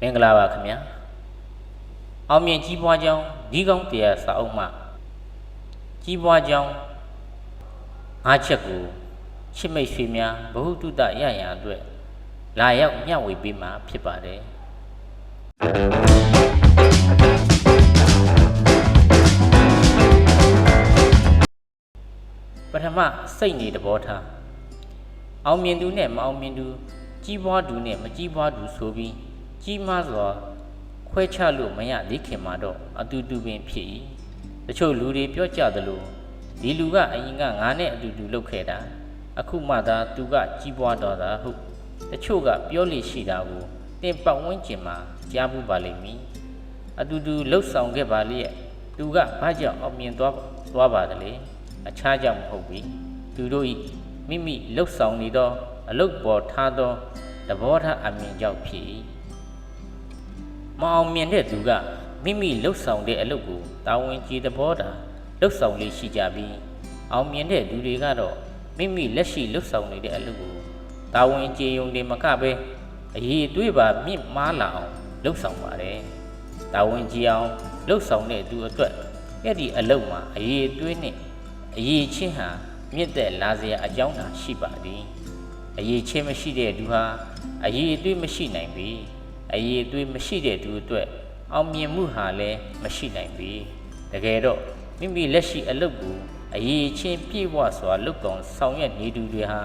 မင်္ဂလာပါခင်ဗျာအောင်မြင်ကြီးပွားကြောင်းဒီကောင်းတရားစာအုပ်မှကြီးပွားကြောင်းငါးချက်ကိုချစ်မိတ်ဆွေများဘ ഹു တုတရရန်အတွက်လာရောက်မျှဝေပေးမှာဖြစ်ပါတယ်ပထမစိတ်နေတဘောထားအောင်မြင်သူနဲ့မအောင်မြင်သူကြီးပွားသူနဲ့မကြီးပွားသူဆိုပြီး ကြီးမားစွာခွဲခြားလို့မရသေးခင်မှာတော့အတူတူပင်ဖြစ်၏တချို့လူတွေပြောကြသလိုဒီလူကအရင်ကငါနဲ့အတူတူလုပ်ခဲ့တာအခုမှသာသူကကြီးပွားတော့တာဟုတ်တချို့ကပြောလို့ရှိတာကိုတင်ပတ်ဝန်းကျင်မှာကြားဘူးပါလိမ့်မည်အတူတူလှုပ်ဆောင်ခဲ့ပါလေသူကဘာကြောင့်အောင်မြင်သွားသွားပါသလဲအခြားကြောင့်မဟုတ်ဘူးသူတို့ဤမိမိလှုပ်ဆောင်နေသော အလုတ်ပေါ်ထားသောသဘောထားအမြင်ကြောင့်ဖြစ်၏ မအောင်မြင်တဲ့သူကမိမိလှုပ်ဆောင်တဲ့အလုပ်ကိုတာဝန်ကျေသဘောတာလှုပ်ဆောင်လေးရှိကြပြီးအောင်မြင်တဲ့သူတွေကတော့မိမိလက်ရှိလှုပ်ဆောင်နေတဲ့အလုပ်ကိုတာဝန်ကျေယုံတွေမကပဲအရေးအသွေးပါမြင့်မားလာအောင်လှုပ်ဆောင်ပါတယ်တာဝန်ကျေအောင်လှုပ်ဆောင်တဲ့သူအတွက်အဲ့ဒီအလုပ်မှာအရေးအသွေးနဲ့အရေးချင်းဟာမြင့်တဲ့လာစရာအကြောင်းသာရှိပါသည်အရေးချင်းမရှိတဲ့သူဟာအရေးအသွေးမရှိနိုင်ပြီ အရေးအသွေးမရှိတဲ့သူအတွက်အောင်မြင်မှုဟာလည်းမရှိနိုင်ပြီတကယ်တော့မိမိလက်ရှိအလုပ်ကိုအရေးချင်းပြည့်ဝစွာလုပ်ကောင်ဆောင်ရွက်နေသူတွေဟာ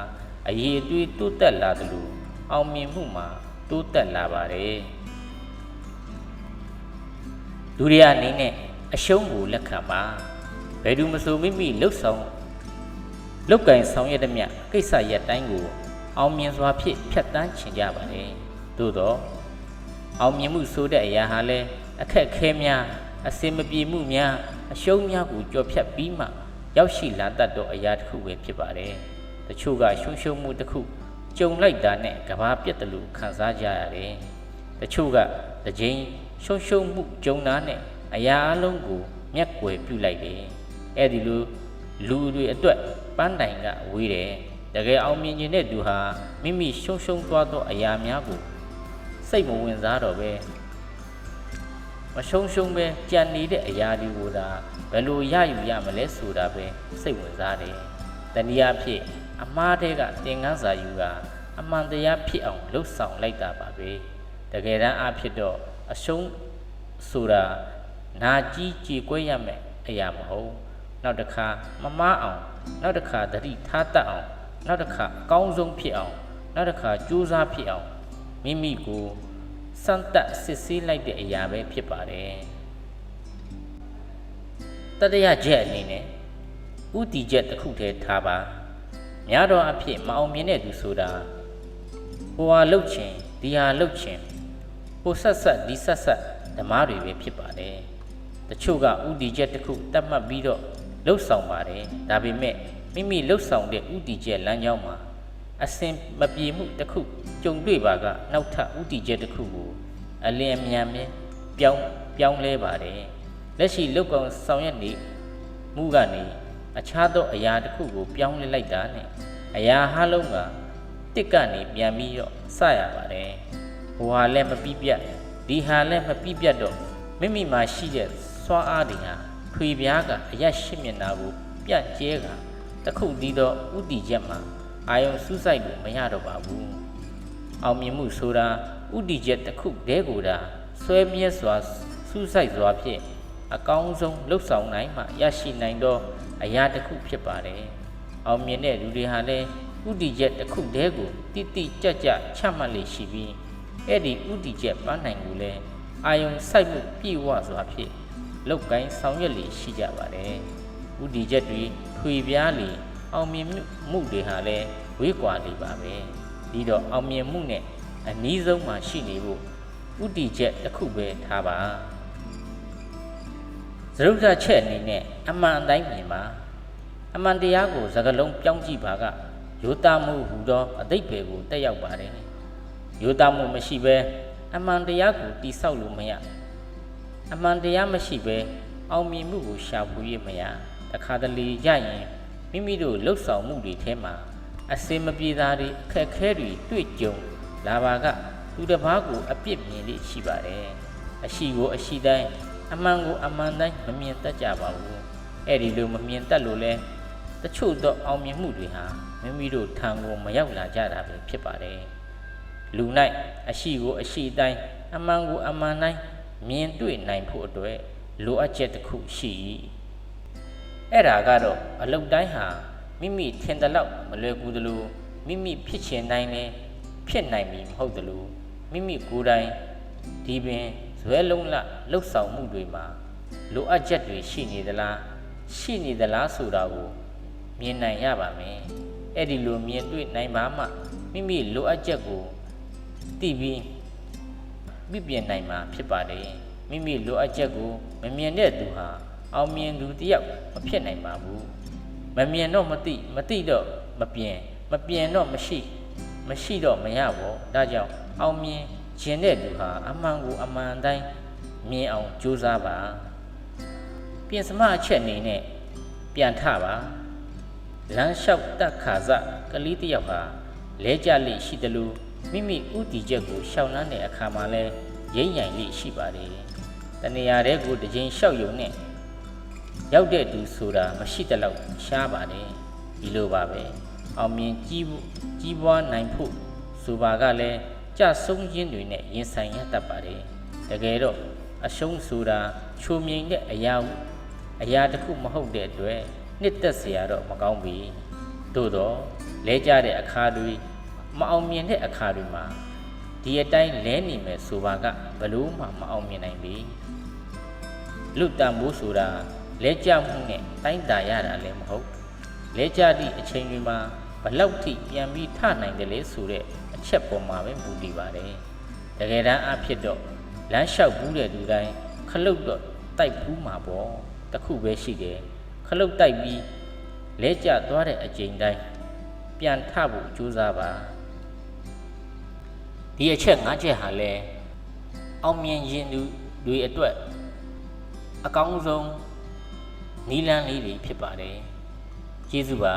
အရေးအသွေးတိုးတက်လာသလိုအောင်မြင်မှုမှာတိုးတက်လာပါတယ်လူတွေအနေနဲ့အရှုံးကိုလက်ခံပါဘယ်သူမဆိုမိမိလှုပ်ဆောင်လောက်ကင်ဆောင်ရွက်သည်မြကိစ္စရက်တိုင်းကို အောင်မြင်စွာဖြင့်ဖြတ်တန်းချင်ကြပါလေသို့တော့ အောင်မြင်မှုဆိုတဲ့အရာဟာလည်းအခက်အခဲများအစင်မပြေမှုများအရှုံးများကိုကြော်ဖြတ်ပြီးမှရောက်ရှိလာတတ်သောအရာတစ်ခုပဲဖြစ်ပါတယ်တချို့ကရှုံးရှုံးမှုတစ်ခုကြုံလိုက်တာနဲ့ကဘာပြတ်တယ်လို့ခံစားကြရတယ်တချို့ကတစ်ကြိမ်ရှုံးရှုံးမှုကြုံတာနဲ့အရာအလုံးကိုမျက်ကွယ်ပြုလိုက်တယ်အဲ့ဒီလိုလူတွေအတွက်ပန်းတိုင်ကဝေးတယ်တကယ်အောင်မြင်ခြင်းတဲ့သူဟာမိမိရှုံးရှုံးသွားသောအရာများကို စိတ်မဝင်စားတော့ပဲမရှုံးရှုံးပဲကြံနေတဲ့အရာတွေကိုသာဘယ်လိုရယူရမလဲဆိုတာပဲစိတ်ဝင်စားတယ်တနည်းအားဖြင့်အမှားတဲ့ကသင်ခန်းစာယူကအမှန်တရားဖြစ်အောင်လှုပ်ဆောင်လိုက်တာပါပဲတကယ်တမ်းအားဖြင့်တော့အရှုံးဆိုတာနာကြီးကြေကွဲရမယ်အရာမဟုတ်နောက်တစ်ခါမမားအောင်နောက်တစ်ခါတတိထားတတ်အောင်နောက်တစ်ခါအကောင်းဆုံးဖြစ်အောင်နောက်တစ်ခါကြိုးစားဖြစ်အောင် မိမိကိုစမ်းသပ်စစ်ဆေးလိုက်တဲ့အရာပဲဖြစ်ပါတယ်တတရချက်အနေနဲ့ဥတီချက်တစ်ခုတည်းထားပါများတော့အဖြစ်မအောင်မြင်တဲ့သူဆိုတာဟိုဟာလှုပ်ချင်ဒီဟာလှုပ်ချင်ဟိုဆက်ဆက်ဒီဆက်ဆက်ဓမားတွေပဲဖြစ်ပါတယ်တချို့ကဥတီချက်တစ်ခုတတ်မှတ်ပြီးတော့လှုပ်ဆောင်ပါတယ်ဒါပေမဲ့မိမိလှုပ်ဆောင်တဲ့ဥတီချက်လမ်းကြောင်းမှာ အစင်မပြေမှုတစ်ခုကြုံတွေ့ပါကနောက်ထပ်ဥတီချက်တစ်ခုကိုအလင်းအမြန်မြင်ပြောင်းပြောင်းလဲပါတယ်လက်ရှိလုတ်ကောင်ဆောင်ရွက်နေမှုကနေအခြားသောအရာတစ်ခုကိုပြောင်းလဲလိုက်တာနဲ့အရာဟာလုံးကတစ်ကနေပြန်ပြီးတော့စရပါတယ်ဟိုဟာလည်းမပြီးပြတ်ဒီဟာလည်းမပြီးပြတ်တော့မိမိမှာရှိတဲ့စွမ်းအားတွေဟာထွေပြားကအရက်ရှစ်မျက်နှာကိုပြတ်ကျဲကတစ်ခုတည်းသောဥတီချက်မှာ အာယုံစူးစိုက်လို့မရတော့ပါဘူးအောင်မြင်မှုဆိုတာဥတီချက်တစ်ခုတည်းကိုသာဆွဲမြဲစွာစူးစိုက်စွာဖြင့်အကောင်းဆုံးလှုပ်ဆောင်နိုင်မှရရှိနိုင်သောအရာတစ်ခုဖြစ်ပါတယ်အောင်မြင်တဲ့လူတွေဟာလည်းဥတီချက်တစ်ခုတည်းကိုတိတိကျကျချမှတ်လေရှိပြီးအဲ့ဒီဥတီချက်ပန်းနိုင်ကိုလည်းအာယုံစိုက်မှုပြည့်ဝစွာဖြင့်လောက်ကိုင်းဆောင်ရွက်လေရှိကြပါတယ်။ဥတီချက်တွေထွေပြားလေ အောင်မြင်မှုတွေဟာလည်းဝေးကွာနေပါပဲ။ဒီတော့အောင်မြင်မှုနဲ့အနည်းဆုံးမှရှိနေဖို့ဥတီချက်တစ်ခုပဲထားပါ။သရုပ်သချက်အနေနဲ့အမှန်အတိုင်းမြင်ပါ။အမှန်တရားကိုစကလုံးပြောင်းကြည့်ပါကယောတာမှုဟူသောအတိတ်ပဲကိုတက်ရောက်ပါတယ်။ယောတာမှုမရှိဘဲအမှန်တရားကိုတိဆောက်လို့မရ။အမှန်တရားမရှိဘဲအောင်မြင်မှုကိုရှာဖွေရမရတခါတလေရရင် မိမိတို့လှုပ်ဆောင်မှုတွေထဲမှာအစင်မပြေတာတွေအခက်အခဲတွေတွေ့ကြုံလာပါကသူသူတစ်ပါးကိုအပြစ်မြင်လိရှိပါတယ်အရှိကိုအရှိတိုင်းအမှန်ကိုအမှန်တိုင်းမမြင်တတ်ကြပါဘူးအဲ့ဒီလိုမမြင်တတ်လို့လဲတချို့သောအောင်မြင်မှုတွေဟာမိမိတို့ထံကိုမရောက်လာကြတာပဲဖြစ်ပါတယ်လူ၌အရှိကိုအရှိတိုင်းအမှန်ကိုအမှန်တိုင်းမြင်တွေ့နိုင်ဖို့အတွက်လိုအပ်ချက်တစ်ခုရှိ၏ အဲ့ဒါကတော့အလုတ်တိုင်းဟာမိမိထင်တဲ့လောက်မလွယ်ကူသလိုမိမိဖြစ်ချင်တိုင်းလည်းဖြစ်နိုင်ပြီမဟုတ်သလိုမိမိကိုယ်တိုင်ဒီပင်ဇွဲလုံးလလှုပ်ဆောင်မှုတွေမှာလိုအပ်ချက်တွေရှိနေသလားရှိနေသလားဆိုတာကိုမြင်နိုင်ရပါမယ်အဲ့ဒီလိုမြင်တွေ့နိုင်ပါမှမိမိလိုအပ်ချက်ကိုသိပြီးပြပြင်နိုင်မှာဖြစ်ပါတယ်မိမိလိုအပ်ချက်ကိုမမြင်တဲ့သူဟာ အောင်မြင်သူတယောက်မဖြစ်နိုင်ပါဘူးမမြင်တော့မသိမသိတော့မပြင်မပြင်တော့မရှိ မရှိတော့မရဘောဒါကြောင့်အောင်မြင်ခြင်းတဲ့သူဟာအမှန်ကိုအမှန်တိုင်းမြင်အောင်ကြိုးစားပါပြင်စမအချက်အနေနဲ့ပြန်ထပါလမ်းလျှောက်တက်ခါစကလေးတစ်ယောက်ဟာလဲကြလိရှိတယ်လို့မိမိဥတီချက်ကိုရှောင်လန်းတဲ့အခါမှာလဲရိမ့်ရိုင်လိရှိပါတယ်တဏှာတဲ့ကိုတစ်ချိန်လျှောက်ယုံနဲ့ ရောက်တဲ့သူဆိုတာမရှိတဲ့လောက်ရှားပါတယ်ဒီလိုပါပဲအောင်မြင်ကြီးဖို့ကြီးပွားနိုင်ဖို့ဆိုပါကလည်းကြဆုံးခြင်းတွေနဲ့ရင်ဆိုင်ရတတ်ပါတယ်တကယ်တော့အရှုံးဆိုတာချိုမြိန်တဲ့အရာဟုအရာတစ်ခုမဟုတ်တဲ့အတွက်နှစ်သက်เสียတော့မကောင်းပြီသို့တော့လဲကြတဲ့အခါတွေမအောင်မြင်တဲ့အခါတွေမှာဒီအတိုင်းလဲနေမယ်ဆိုပါကဘလို့မှမအောင်မြင်နိုင်ပြီလူတန်ဖို့ဆိုတာ လဲကြမှုနဲ့တိုင်းတာရတာလည်းမဟုတ်လဲကြသည့်အချိန်တွေမှာဘလောက်ထိပြန်ပြီးထနိုင်တယ်လေဆိုတဲ့အချက်ပေါ်မှာပဲမူတည်ပါတယ်တကယ်တမ်းအဖြစ်တော့လမ်းလျှောက်ဘူးတဲ့လူတိုင်းခလုတ်တော့တိုက်ဘူးမှာပေါ့တခုပဲရှိတယ်ခလုတ်တိုက်ပြီးလဲကျသွားတဲ့အချိန်တိုင်းပြန်ထဖို့ကြိုးစားပါဒီအချက်၅ချက်ဟာလဲအောင်မြင်ရင်သူတွေအတွက်အကောင်းဆုံး နီလန်းလေးတွေဖြစ်ပါတယ်ကျေးဇူးပါ